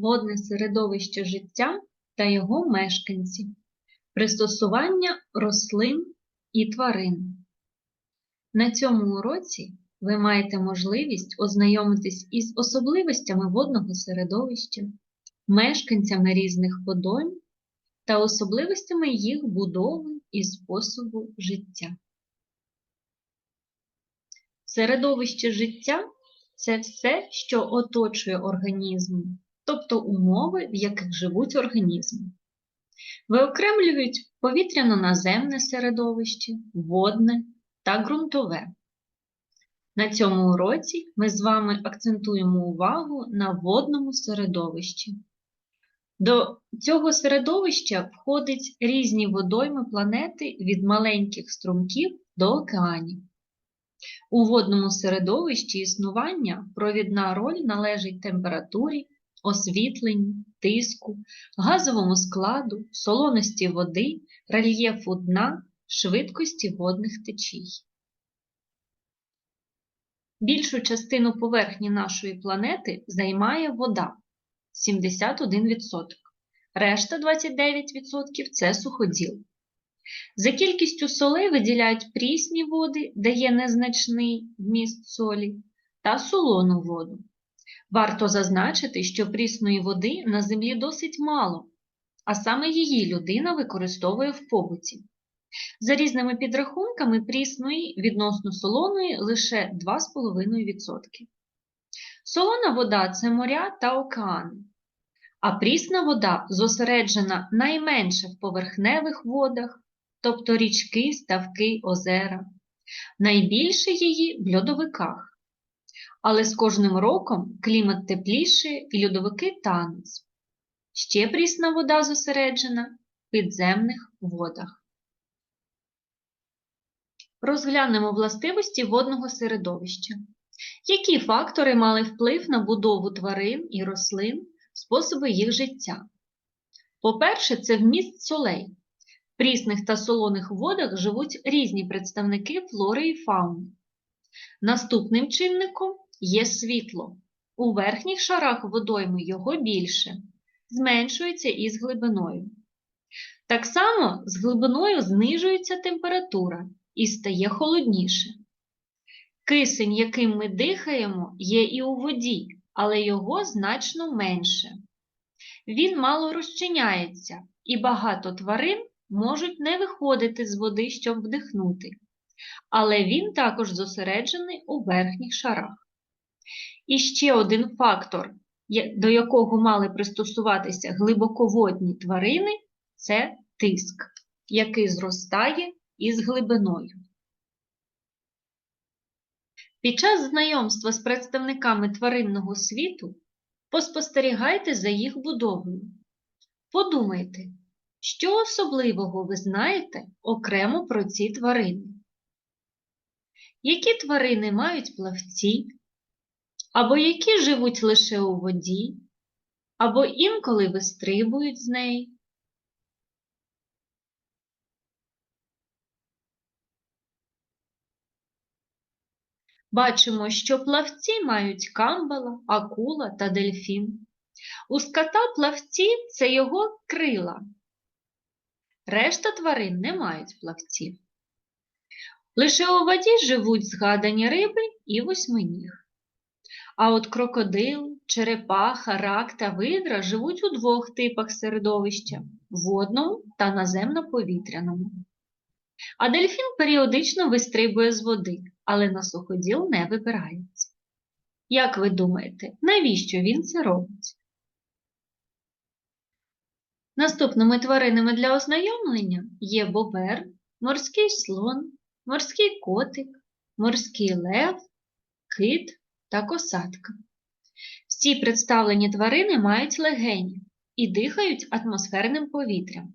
водне середовище життя та його мешканці, пристосування рослин і тварин. На цьому уроці ви маєте можливість ознайомитись із особливостями водного середовища, мешканцями різних водойм та особливостями їх будови і способу життя. Середовище життя це все, що оточує організм, тобто умови, в яких живуть організми. Виокремлюють повітряно-наземне середовище, водне та ґрунтове. На цьому уроці ми з вами акцентуємо увагу на водному середовищі. До цього середовища входять різні водойми планети від маленьких струмків до океанів. У водному середовищі існування провідна роль належить температурі, освітленню, тиску, газовому складу, солоності води, рельєфу дна, швидкості водних течій. Більшу частину поверхні нашої планети займає вода 71%, решта 29% це суходіл. За кількістю солей виділяють прісні води, де є незначний вміст солі, та солону воду. Варто зазначити, що прісної води на землі досить мало, а саме її людина використовує в побуті. За різними підрахунками прісної відносно солоної лише 2,5%. Солона вода це моря та океани, а прісна вода зосереджена найменше в поверхневих водах, тобто річки, ставки, озера, найбільше її в льодовиках. Але з кожним роком клімат теплішає і льодовики тануть. Ще прісна вода зосереджена в підземних водах. Розглянемо властивості водного середовища. Які фактори мали вплив на будову тварин і рослин, способи їх життя? По-перше, це вміст солей. В прісних та солоних водах живуть різні представники флори і фауни. Наступним чинником є світло. У верхніх шарах водойми його більше, зменшується із глибиною. Так само з глибиною знижується температура і стає холодніше. Кисень, яким ми дихаємо, є і у воді, але його значно менше. Він мало розчиняється, і багато тварин можуть не виходити з води, щоб вдихнути, але він також зосереджений у верхніх шарах. І ще один фактор, до якого мали пристосуватися глибоководні тварини, це тиск, який зростає із глибиною. Під час знайомства з представниками тваринного світу поспостерігайте за їх будовою. Подумайте, що особливого ви знаєте окремо про ці тварини? Які тварини мають плавці, або які живуть лише у воді, або інколи вистрибують з неї? Бачимо, що плавці мають камбала, акула та дельфін. У скота плавці це його крила. Решта тварин не мають плавців. Лише у воді живуть згадані риби і восьминіг. А от крокодил, черепаха, рак та видра живуть у двох типах середовища водному та наземно-повітряному. А дельфін періодично вистрибує з води, але на суходіл не вибирається. Як ви думаєте, навіщо він це робить? Наступними тваринами для ознайомлення є бобер, морський слон, морський котик, морський лев, кит та косатка. Всі представлені тварини мають легені і дихають атмосферним повітрям.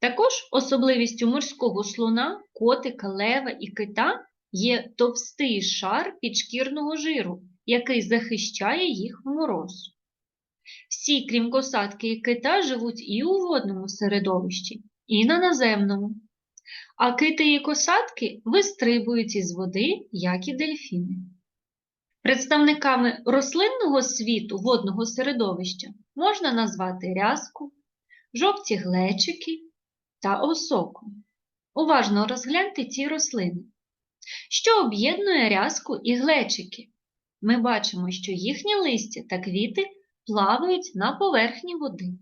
Також особливістю морського слона, котика, лева і кита є товстий шар підшкірного жиру, який захищає їх в мороз. Всі, крім косатки і кита, живуть і у водному середовищі, і на наземному. А кити і косатки вистрибують із води, як і дельфіни. Представниками рослинного світу водного середовища можна назвати рязку, жовті глечики та осоку. Уважно розгляньте ці рослини. Що об'єднує рязку і глечики? Ми бачимо, що їхні листя та квіти плавають на поверхні води.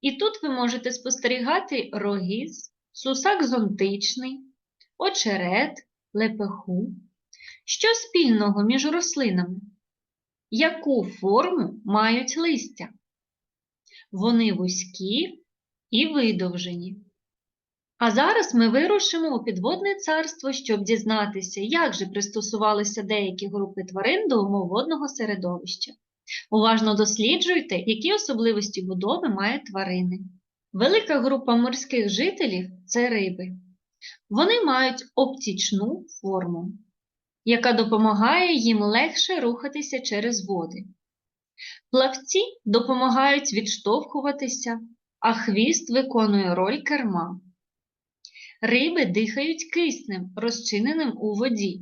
І тут ви можете спостерігати рогіз, сусак зонтичний, очерет, лепеху. Що спільного між рослинами? Яку форму мають листя? Вони вузькі і видовжені. А зараз ми вирушимо у підводне царство, щоб дізнатися, як же пристосувалися деякі групи тварин до умов водного середовища. Уважно досліджуйте, які особливості будови мають тварини. Велика група морських жителів це риби. Вони мають оптічну форму, яка допомагає їм легше рухатися через води. Плавці допомагають відштовхуватися, а хвіст виконує роль керма. Риби дихають киснем, розчиненим у воді.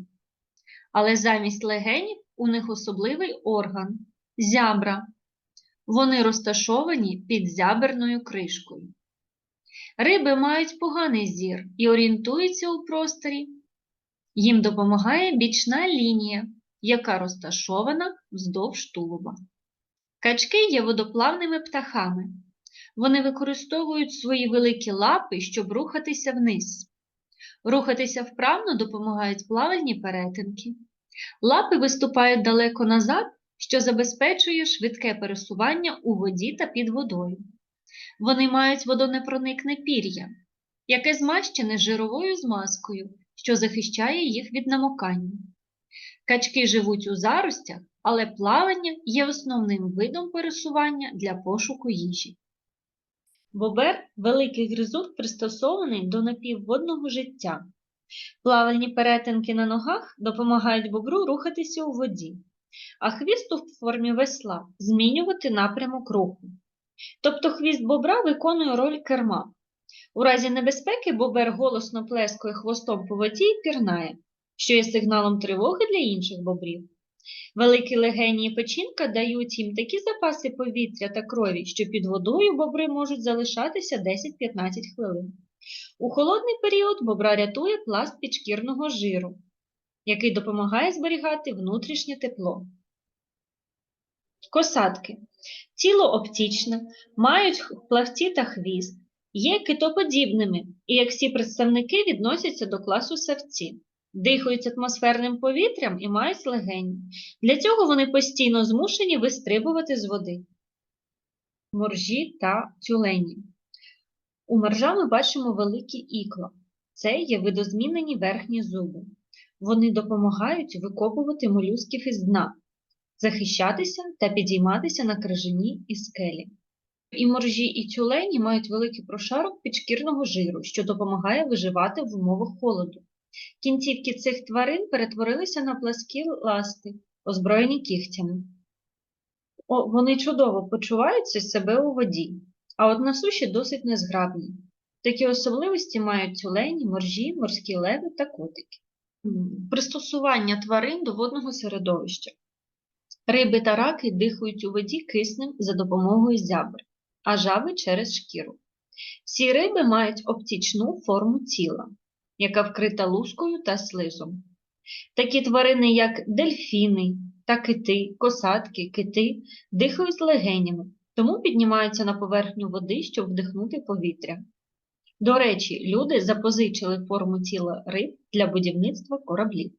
Але замість легенів у них особливий орган зябра. Вони розташовані під зяберною кришкою. Риби мають поганий зір і орієнтуються у просторі. Їм допомагає бічна лінія, яка розташована вздовж тулуба. Качки є водоплавними птахами. Вони використовують свої великі лапи, щоб рухатися вниз. Рухатися вправно допомагають плавальні перетинки. Лапи виступають далеко назад, що забезпечує швидке пересування у воді та під водою. Вони мають водонепроникне пір'я, яке змащене жировою змазкою, що захищає їх від намокання. Качки живуть у заростях, але плавання є основним видом пересування для пошуку їжі. Бобер великий гризун пристосований до напівводного життя. Плавальні перетинки на ногах допомагають бобру рухатися у воді, а хвіст у формі весла змінювати напрямок руху. Тобто хвіст бобра виконує роль керма. У разі небезпеки бобер голосно плескає хвостом по воді і пірнає, що є сигналом тривоги для інших бобрів. Великі легені і печінка дають їм такі запаси повітря та крові, що під водою бобри можуть залишатися 10-15 хвилин. У холодний період бобра рятує пласт підшкірного жиру, який допомагає зберігати внутрішнє тепло. Косатки. Тіло оптічне, мають плавці та хвіст, є китоподібними і, як всі представники, відносяться до класу савці дихають атмосферним повітрям і мають легені. Для цього вони постійно змушені вистрибувати з води. Моржі та тюлені. У моржа ми бачимо великі ікла. Це є видозмінені верхні зуби. Вони допомагають викопувати молюсків із дна, захищатися та підійматися на крижині і скелі. І моржі, і тюлені мають великий прошарок підшкірного жиру, що допомагає виживати в умовах холоду. Кінцівки цих тварин перетворилися на пласкі ласти, озброєні кігтями. О, вони чудово почуваються себе у воді, а от на суші досить незграбні. Такі особливості мають тюлені, моржі, морські леви та котики. Пристосування тварин до водного середовища. Риби та раки дихають у воді киснем за допомогою зябр, а жаби через шкіру. Всі риби мають оптічну форму тіла яка вкрита лускою та слизом. Такі тварини, як дельфіни та кити, косатки, кити, дихають легенями, тому піднімаються на поверхню води, щоб вдихнути повітря. До речі, люди запозичили форму тіла риб для будівництва кораблів.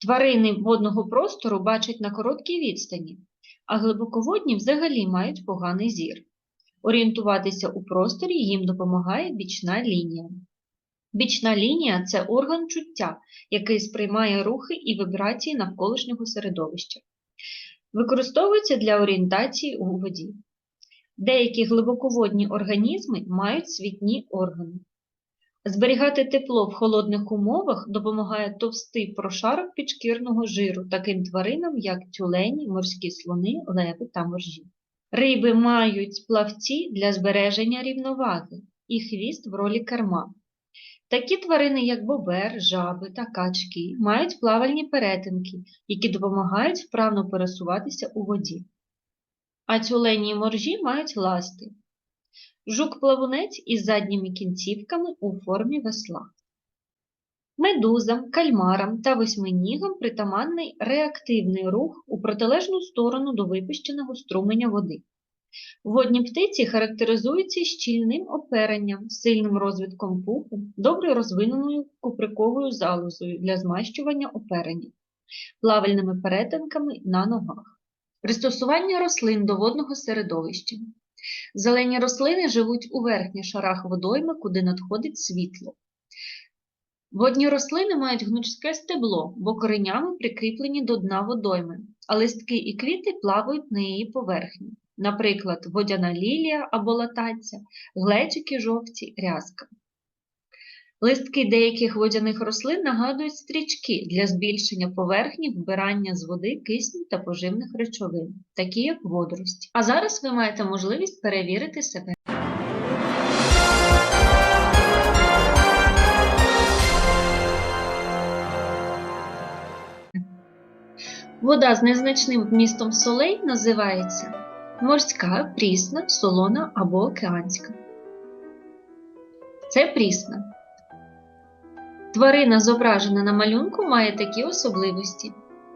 Тварини водного простору бачать на короткій відстані, а глибоководні взагалі мають поганий зір. Орієнтуватися у просторі їм допомагає бічна лінія. Бічна лінія це орган чуття, який сприймає рухи і вібрації навколишнього середовища. Використовується для орієнтації у воді. Деякі глибоководні організми мають світні органи. Зберігати тепло в холодних умовах допомагає товстий прошарок підшкірного жиру таким тваринам, як тюлені, морські слони, леви та моржі. Риби мають плавці для збереження рівноваги і хвіст в ролі керма. Такі тварини, як бобер, жаби та качки, мають плавальні перетинки, які допомагають вправно пересуватися у воді. А тюлені і моржі мають ласти. Жук-плавунець із задніми кінцівками у формі весла. Медузам, кальмарам та восьминігам притаманний реактивний рух у протилежну сторону до випущеного струменя води. Водні птиці характеризуються щільним оперенням, сильним розвитком пуху, добре розвиненою куприковою залозою для змащування оперення, плавальними перетинками на ногах. Пристосування рослин до водного середовища. Зелені рослини живуть у верхніх шарах водойми, куди надходить світло. Водні рослини мають гнучке стебло, бо коренями прикріплені до дна водойми, а листки і квіти плавають на її поверхні, наприклад, водяна лілія або латаця, глечики жовті, рязка. Листки деяких водяних рослин нагадують стрічки для збільшення поверхні вбирання з води кисню та поживних речовин, такі як водорості. А зараз ви маєте можливість перевірити себе. Вода з незначним вмістом солей називається морська, прісна, солона або океанська. Це прісна. Тварина, зображена на малюнку, має такі особливості: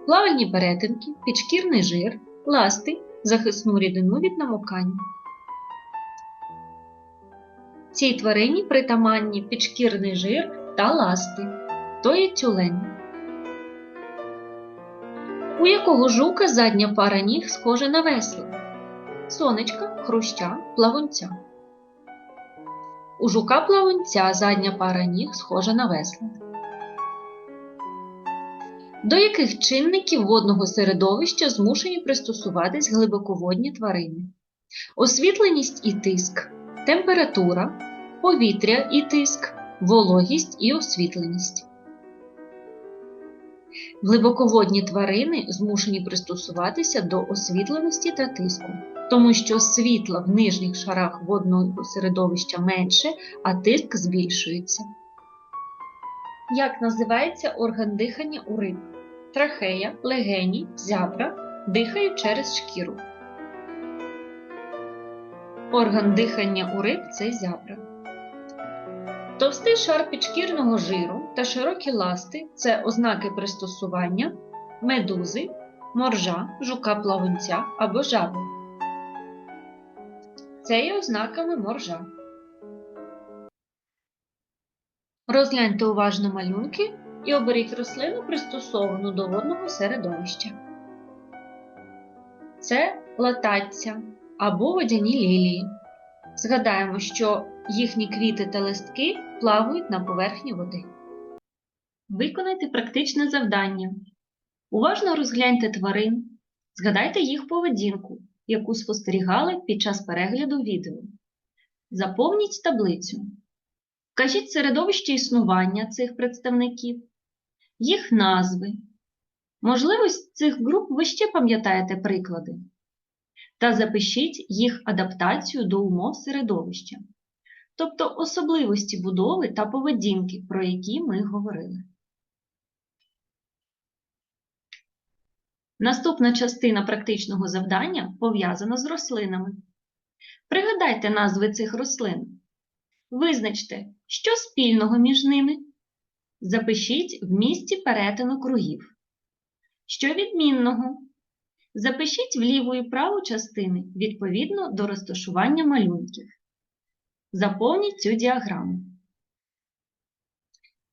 плавальні перетинки, підшкірний жир, ласти, захисну рідину від намокання. Цій тварині притаманні підшкірний жир та ласти, то є тюлень. У якого жука задня пара ніг схожа на весло? Сонечка, хруща, плавунця. У жука плавунця задня пара ніг схожа на весла. До яких чинників водного середовища змушені пристосуватись глибоководні тварини? Освітленість і тиск, температура, повітря і тиск, вологість і освітленість. Глибоководні тварини змушені пристосуватися до освітленості та тиску, тому що світла в нижніх шарах водного середовища менше, а тиск збільшується. Як називається орган дихання у риб? Трахея, легені, зябра дихають через шкіру. Орган дихання у риб це зябра. Товстий шар підшкірного жиру та широкі ласти це ознаки пристосування медузи, моржа, жука-плавунця або жаби. Це є ознаками моржа. Розгляньте уважно малюнки і оберіть рослину, пристосовану до водного середовища. Це латаття або водяні лілії. Згадаємо, що їхні квіти та листки плавають на поверхні води. Виконайте практичне завдання. Уважно розгляньте тварин, згадайте їх поведінку, яку спостерігали під час перегляду відео. Заповніть таблицю. Вкажіть середовище існування цих представників, їх назви. Можливо, з цих груп ви ще пам'ятаєте приклади. Та запишіть їх адаптацію до умов середовища, тобто особливості будови та поведінки, про які ми говорили. Наступна частина практичного завдання пов'язана з рослинами. Пригадайте назви цих рослин. Визначте, що спільного між ними. Запишіть в місці перетину кругів. Що відмінного? Запишіть в ліву і праву частини відповідно до розташування малюнків. Заповніть цю діаграму.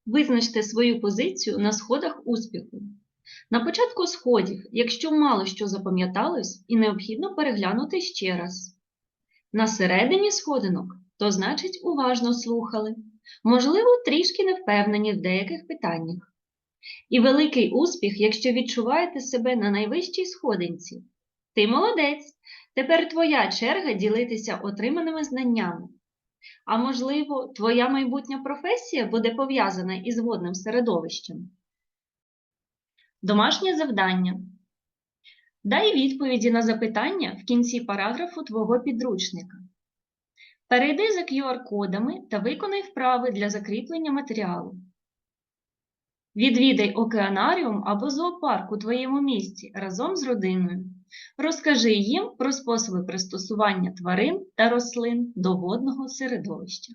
Визначте свою позицію на сходах успіху. На початку сходів, якщо мало що запам'яталось, і необхідно переглянути ще раз. На середині сходинок, то значить уважно слухали, можливо, трішки не впевнені в деяких питаннях. І великий успіх, якщо відчуваєте себе на найвищій сходинці. Ти молодець! Тепер твоя черга ділитися отриманими знаннями. А можливо, твоя майбутня професія буде пов'язана із водним середовищем. Домашнє завдання. Дай відповіді на запитання в кінці параграфу твого підручника. Перейди за QR-кодами та виконай вправи для закріплення матеріалу. Відвідай океанаріум або зоопарк у твоєму місті разом з родиною. Розкажи їм про способи пристосування тварин та рослин до водного середовища.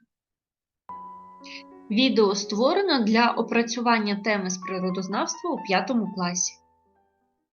Відео створено для опрацювання теми з природознавства у 5 класі.